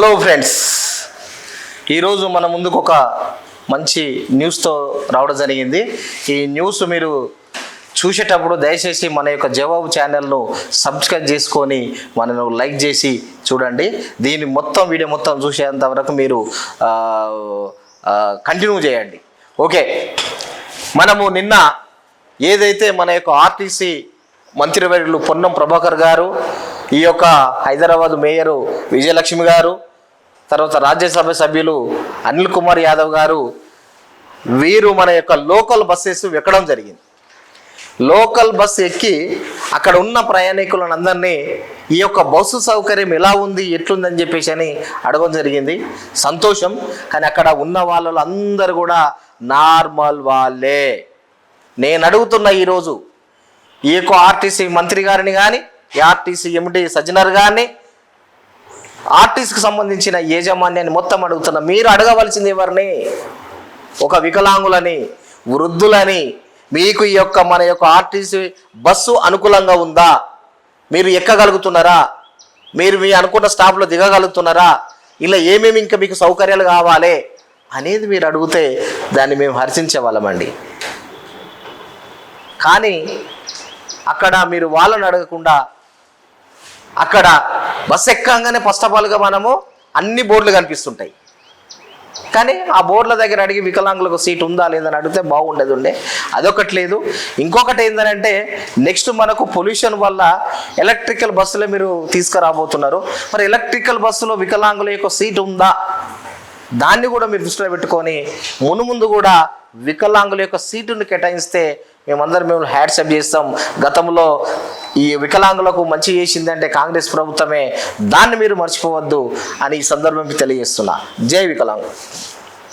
Hello friends ఈరోజు మన ముందుకు ఒక మంచి న్యూస్తో రావడం జరిగింది. ఈ న్యూస్ మీరు చూసేటప్పుడు దయచేసి మన యొక్క జవాబు ఛానల్ను సబ్స్క్రైబ్ చేసుకొని మనను లైక్ చేసి చూడండి. దీని మొత్తం వీడియో మొత్తం చూసేంత వరకు మీరు కంటిన్యూ చేయండి. ఓకే మనము నిన్న ఏదైతే మన యొక్క ఆర్టీసీ మంత్రివర్యులు పొన్నం ప్రభాకర్ గారు ఈ యొక్క హైదరాబాద్ మేయరు విజయలక్ష్మి గారు తర్వాత రాజ్యసభ సభ్యులు అనిల్ కుమార్ యాదవ్ గారు వీరు మన యొక్క లోకల్ బస్సెస్ ఎక్కడం జరిగింది. లోకల్ బస్ ఎక్కి అక్కడ ఉన్న ప్రయాణికులను అందరినీ ఈ యొక్క బస్సు సౌకర్యం ఎలా ఉంది ఎట్లుందని చెప్పేసి అని అడగడం జరిగింది. సంతోషం కానీ అక్కడ ఉన్న వాళ్ళు అందరూ కూడా నార్మల్ వాళ్ళే. నేను అడుగుతున్న ఈరోజు ఈ యొక్క ఆర్టీసీ మంత్రి గారిని కానీ ఆర్టీసీ ఎండి సజ్జనర్ గారిని ఆర్టిస్ట్కి సంబంధించిన యాజమాన్యాన్ని మొత్తం అడుగుతున్నా. మీరు అడగవలసింది ఎవరిని? ఒక వికలాంగులని వృద్ధులని. మీకు ఈ యొక్క మన యొక్క ఆర్టీసీ బస్సు అనుకూలంగా ఉందా? మీరు ఎక్కగలుగుతున్నారా? మీరు మీ అనుకున్న స్టాప్లో దిగగలుగుతున్నారా? ఇలా ఏమేమి ఇంకా మీకు సౌకర్యాలు కావాలి? అనేది మీరు అడిగితే దాన్ని మేము హర్షించే వాళ్ళమండి కానీ అక్కడ మీరు వాళ్ళని అడగకుండా అక్కడ బస్ ఎక్కంగానే ఫస్ట్ ఆఫ్ ఆల్గా మనము అన్ని బోర్డులు కనిపిస్తుంటాయి. కానీ ఆ బోర్డుల దగ్గర అడిగి వికలాంగులకు సీట్ ఉందా లేదని అడిగితే బాగుండేది ఉండే. అదొకటి లేదు. ఇంకొకటి ఏంటంటే నెక్స్ట్ మనకు పొల్యూషన్ వల్ల ఎలక్ట్రికల్ బస్సులే మీరు తీసుకురాబోతున్నారు. మరి ఎలక్ట్రికల్ బస్సులో వికలాంగుల యొక్క సీట్ ఉందా? దాన్ని కూడా మీరు దృష్టిలో పెట్టుకొని మును ముందు కూడా వికలాంగుల యొక్క సీటును కేటాయిస్తే మేమందరం మేము హ్యాట్సప్ చేస్తాం. గతంలో ఈ వికలాంగులకు మంచి చేసిందంటే కాంగ్రెస్ ప్రభుత్వమే. దాన్ని మీరు మర్చిపోవద్దు అని ఈ సందర్భం తెలియజేస్తున్నా. జై వికలాంగు